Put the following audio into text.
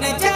वन